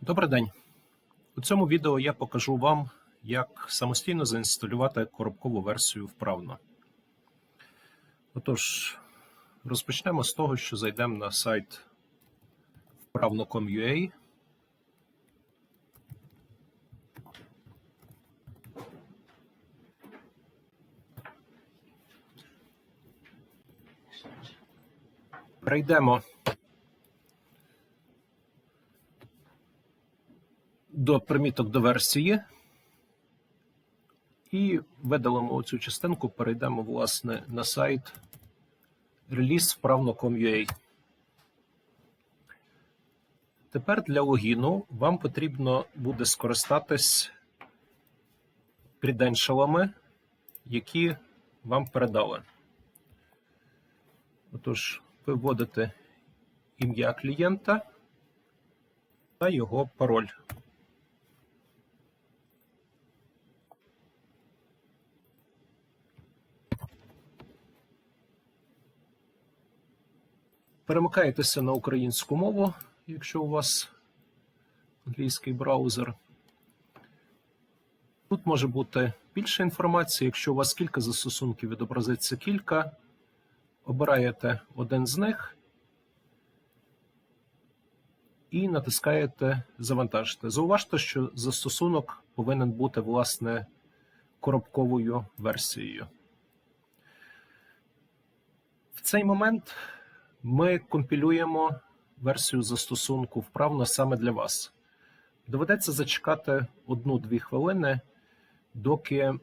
Добрий день. У цьому відео я покажу вам, як самостійно заінсталювати коробкову версію вправно. Отож, розпочнемо з того, що зайдемо на сайт вправно.com.ua. Перейдемо до приміток до версії. І видалимо оцю частинку, перейдемо, власне, на сайт реліз Тепер для логіну вам потрібно буде скористатись кріденшалами, які вам передали. Отож, ви вводите ім'я клієнта та його пароль. Перемикаєтеся на українську мову, якщо у вас англійський браузер. Тут може бути більше інформації. Якщо у вас кілька застосунків, відобразиться кілька. Обираєте один з них і натискаєте Завантажити. Зауважте, що застосунок повинен бути, власне, коробковою версією. В цей момент ми компілюємо версію застосунку вправно саме для вас. Доведеться зачекати одну-дві хвилини, доки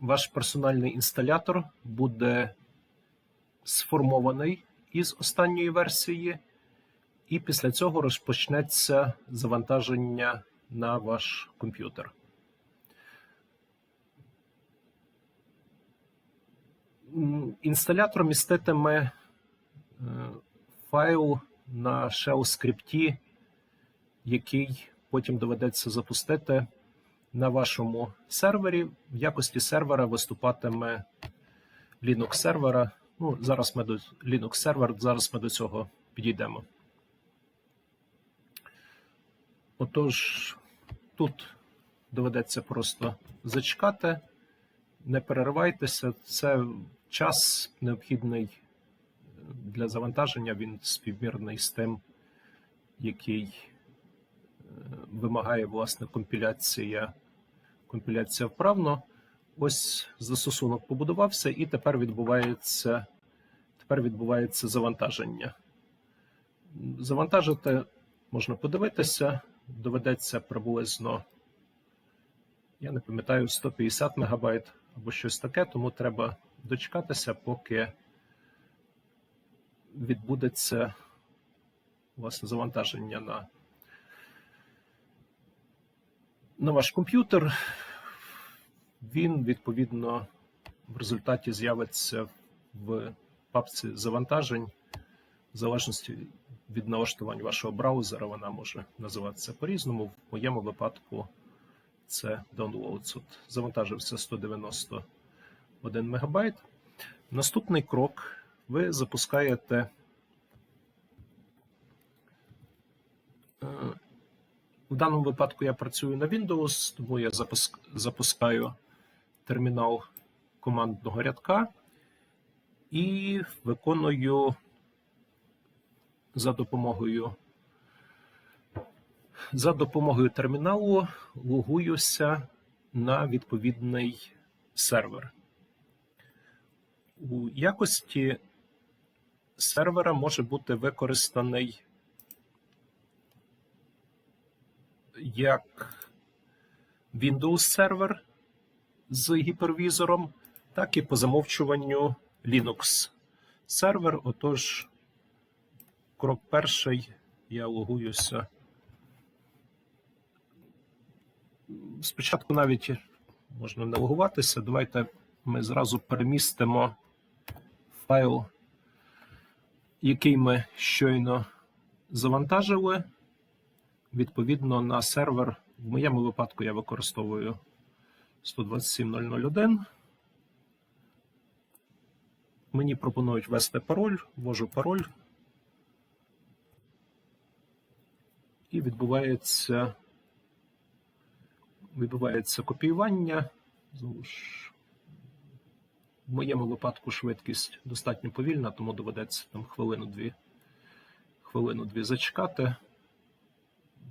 ваш персональний інсталятор буде сформований із останньої версії, і після цього розпочнеться завантаження на ваш комп'ютер. Інсталятор міститиме файл на shell скрипті, який потім доведеться запустити на вашому сервері. В якості сервера виступатиме Linux сервера. Ну, зараз ми до Linux сервер, зараз ми до цього підійдемо. Отож, тут доведеться просто зачекати, не переривайтеся, це час необхідний для завантаження, він співмірний з тим, який вимагає власне компіляція, компіляція вправно. Ось застосунок побудувався, і тепер відбувається тепер відбувається завантаження. Завантажити можна подивитися, доведеться приблизно, я не пам'ятаю, 150 МБ або щось таке, тому треба дочекатися, поки відбудеться власне завантаження на, на ваш комп'ютер. Він, відповідно, в результаті з'явиться в папці завантажень, в залежності від налаштувань вашого браузера, вона може називатися по-різному. В моєму випадку це Downloads. От Завантажився 191 МБ. Наступний крок ви запускаєте. В даному випадку я працюю на Windows, тому я запускаю термінал командного рядка і виконую за допомогою за допомогою терміналу логуюся на відповідний сервер. У якості сервера може бути використаний як Windows сервер з гіпервізором, так і по замовчуванню Linux сервер. Отож, крок перший, я логуюся. Спочатку навіть можна не логуватися. Давайте ми зразу перемістимо файл, який ми щойно завантажили. Відповідно на сервер. В моєму випадку я використовую 127.001. Мені пропонують ввести пароль, ввожу пароль. і відбувається, відбувається копіювання. Знову ж, в моєму випадку швидкість достатньо повільна, тому доведеться там хвилину-дві хвилину-дві зачекати.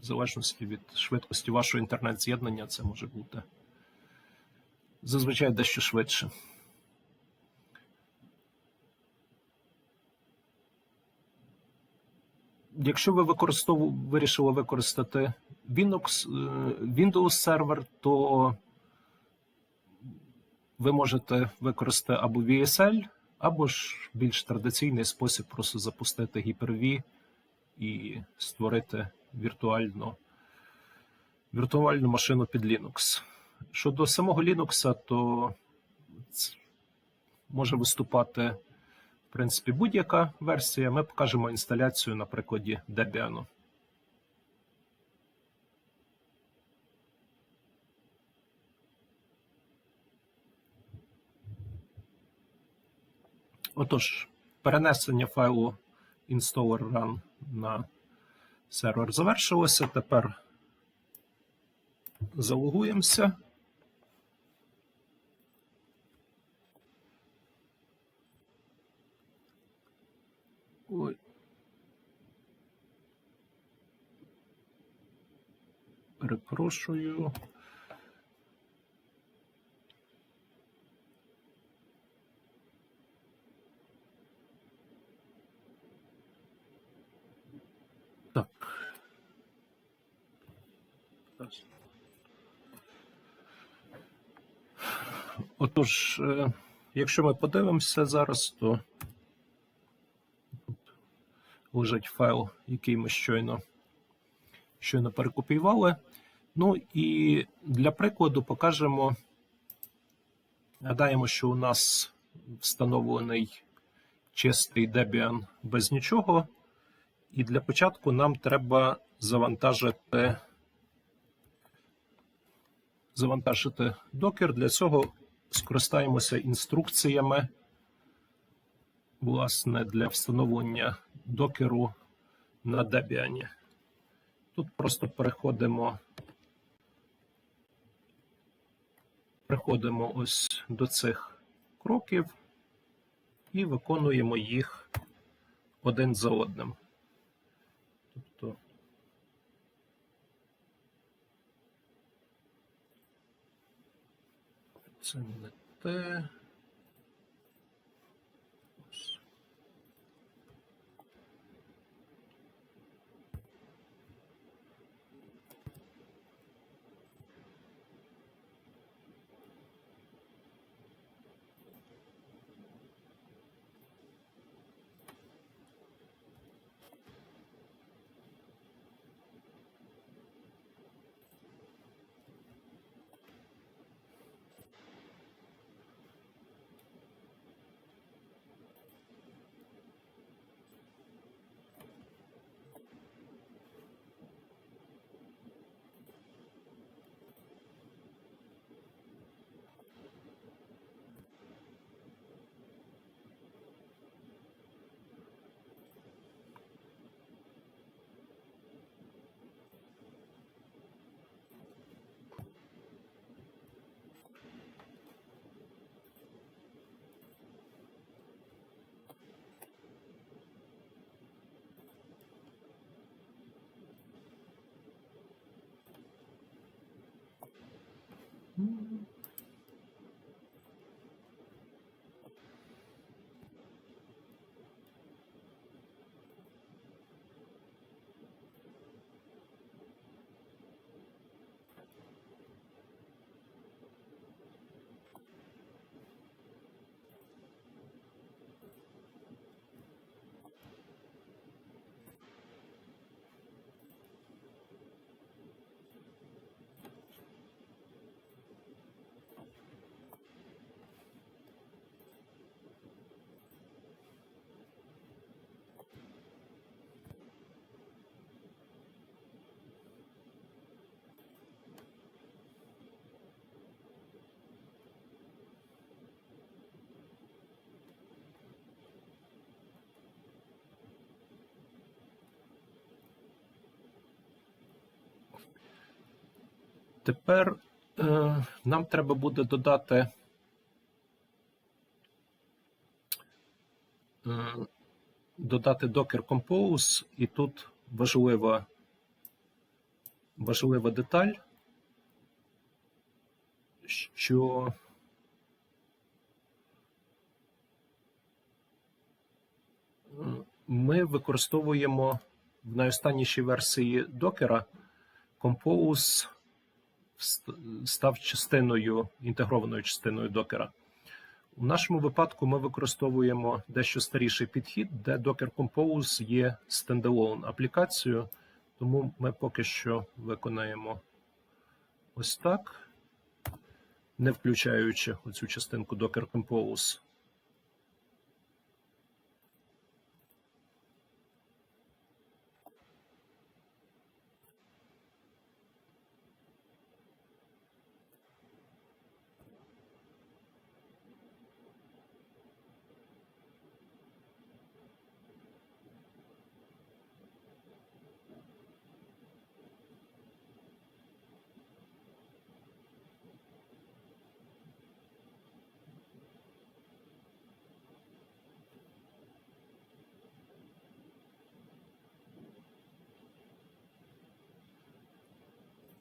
В залежності від швидкості вашого інтернет-з'єднання, це може бути зазвичай дещо швидше. Якщо ви використову... вирішили використати Linux, е, Windows сервер, то ви можете використати або VSL, або ж більш традиційний спосіб просто запустити Hyper-V і створити віртуальну, віртуальну машину під Linux. Щодо самого Linux, то може виступати в принципі будь-яка версія. Ми покажемо інсталяцію на прикладі Debian. Отож, перенесення файлу installer run на сервер завершилося. Тепер залогуємося. Ой. Перепрошую. Отож, е, якщо ми подивимося зараз, то тут лежить файл, який ми щойно, щойно перекопіювали. Ну і для прикладу покажемо. Гадаємо, що у нас встановлений чистий Debian без нічого. І для початку нам треба завантажити, завантажити докер. Для цього скористаємося інструкціями, власне, для встановлення докеру на Debian. Тут просто переходимо, переходимо ось до цих кроків і виконуємо їх один за одним. Це не те. Mm-hmm. Тепер е, нам треба буде додати е, додати Docker Compose, і тут важлива, важлива деталь, що ми використовуємо в найостаннішій версії докера Compose став частиною, інтегрованою частиною докера. У нашому випадку ми використовуємо дещо старіший підхід, де Docker Compose є стендалон аплікацією, тому ми поки що виконаємо ось так, не включаючи оцю частинку Docker Compose.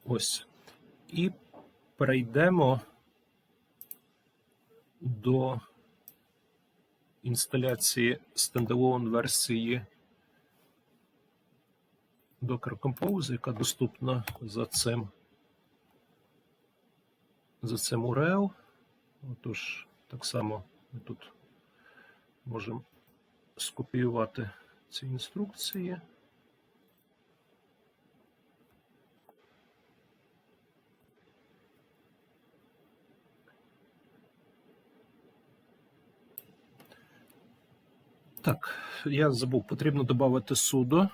Ось. І перейдемо до інсталяції стендалон версії Docker Compose, яка доступна за цим, за цим URL. Отож, так само ми тут можемо скопіювати ці інструкції. Так, я забув, потрібно додати sudo.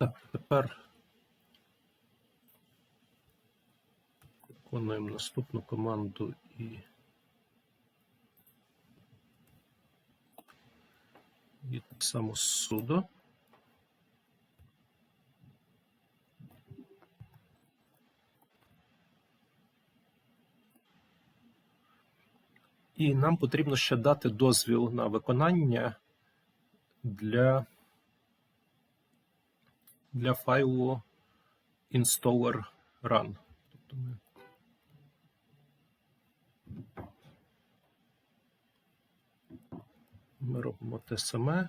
Так, тепер виконуємо наступну команду і, і так само sudo. І нам потрібно ще дати дозвіл на виконання для для файлу installer run. Тобто ми ми робимо те саме.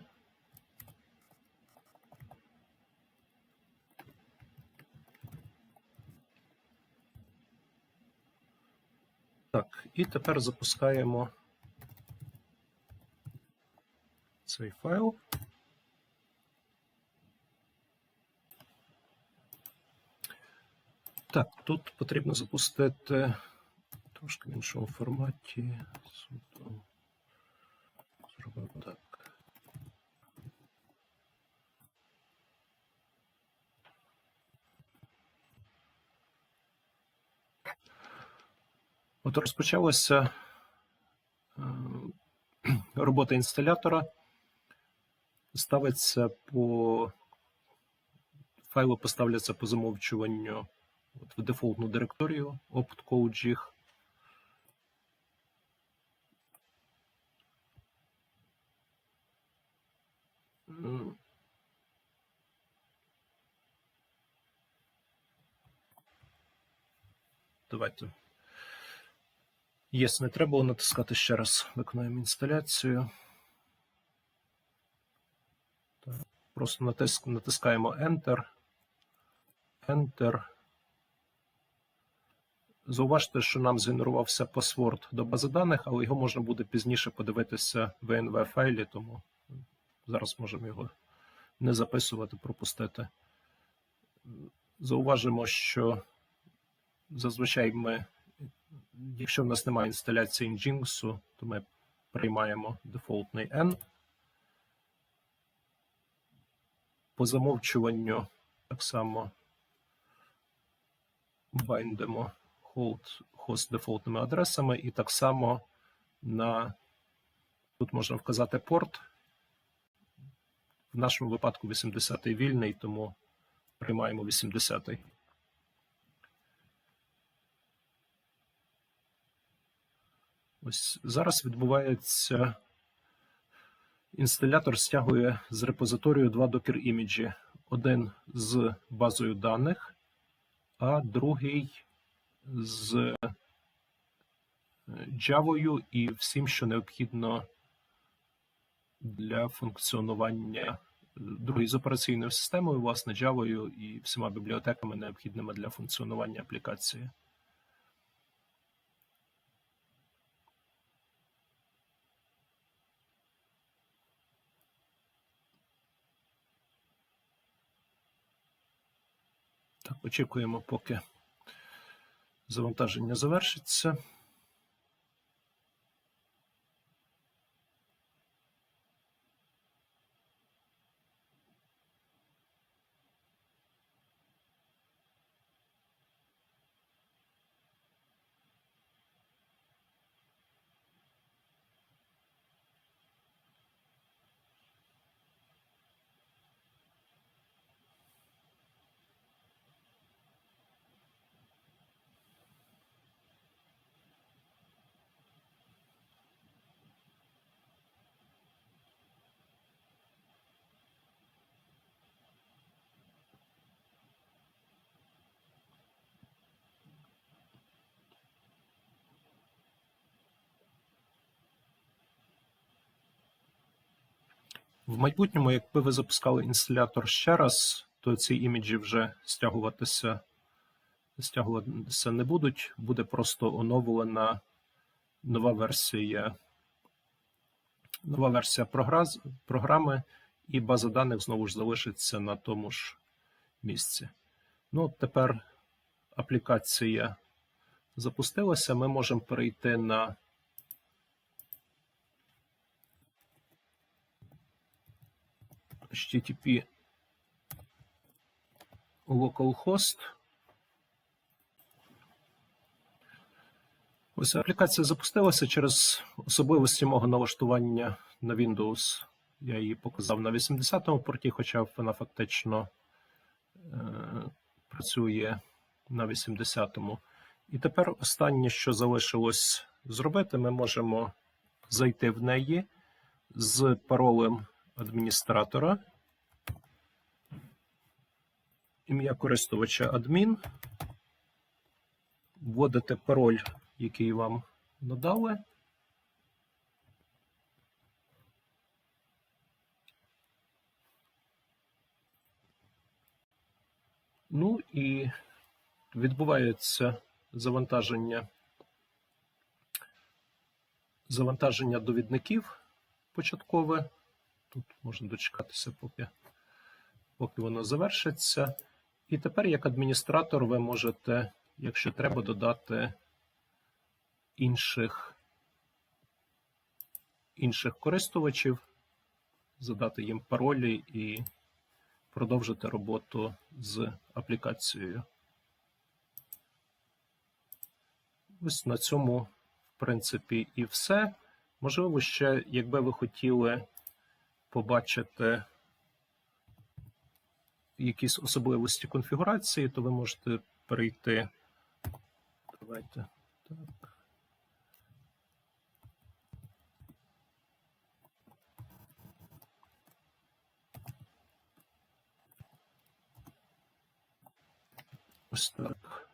Так, і тепер запускаємо цей файл. Так, тут потрібно запустити трошки в іншому форматі. Зробимо так. От розпочалася е, робота інсталятора. Ставиться по файли поставляться по замовчуванню от в дефолтну директорію optcode.jig. Давайте. Єс, не треба натискати ще раз. Виконуємо інсталяцію. Просто натискаємо Enter. Enter. Зауважте, що нам згенерувався пасворд до бази даних, але його можна буде пізніше подивитися в env файлі, тому зараз можемо його не записувати, пропустити. Зауважимо, що зазвичай ми якщо в нас немає інсталяції Nginx, то ми приймаємо дефолтний N. По замовчуванню так само байдемо hold host дефолтними адресами, і так само на тут можна вказати порт. В нашому випадку 80-й вільний, тому приймаємо 80-й. Ось зараз відбувається. Інсталятор стягує з репозиторію два докер іміджі. Один з базою даних, а другий з Java і всім, що необхідно для функціонування другий з операційною системою, власне, Java і всіма бібліотеками, необхідними для функціонування аплікації. Так, очікуємо, поки завантаження завершиться. В майбутньому, якби ви запускали інсталятор ще раз, то ці іміджі вже стягуватися стягуватися не будуть. Буде просто оновлена нова версія нова версія програми, і база даних знову ж залишиться на тому ж місці. Ну, тепер аплікація запустилася. Ми можемо перейти на HTTP localhost. Ось аплікація запустилася через особливості мого налаштування на Windows. Я її показав на 80-му порті, хоча вона фактично е, працює на 80-му. І тепер останнє, що залишилось зробити, ми можемо зайти в неї з паролем адміністратора, ім'я користувача адмін, вводите пароль, який вам надали. Ну і відбувається завантаження завантаження довідників початкове. Тут можна дочекатися, поки, поки воно завершиться. І тепер, як адміністратор, ви можете, якщо треба, додати інших, інших користувачів, задати їм паролі і продовжити роботу з аплікацією. Ось на цьому, в принципі, і все. Можливо, ще, якби ви хотіли побачити якісь особливості конфігурації, то ви можете перейти. Давайте так. Ось так.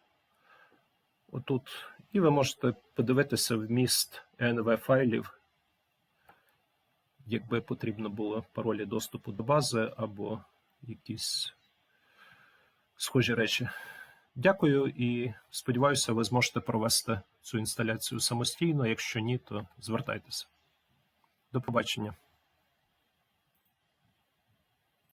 Отут. І ви можете подивитися вміст env файлів якби потрібно було паролі доступу до бази або якісь схожі речі. Дякую і сподіваюся, ви зможете провести цю інсталяцію самостійно. Якщо ні, то звертайтеся. До побачення.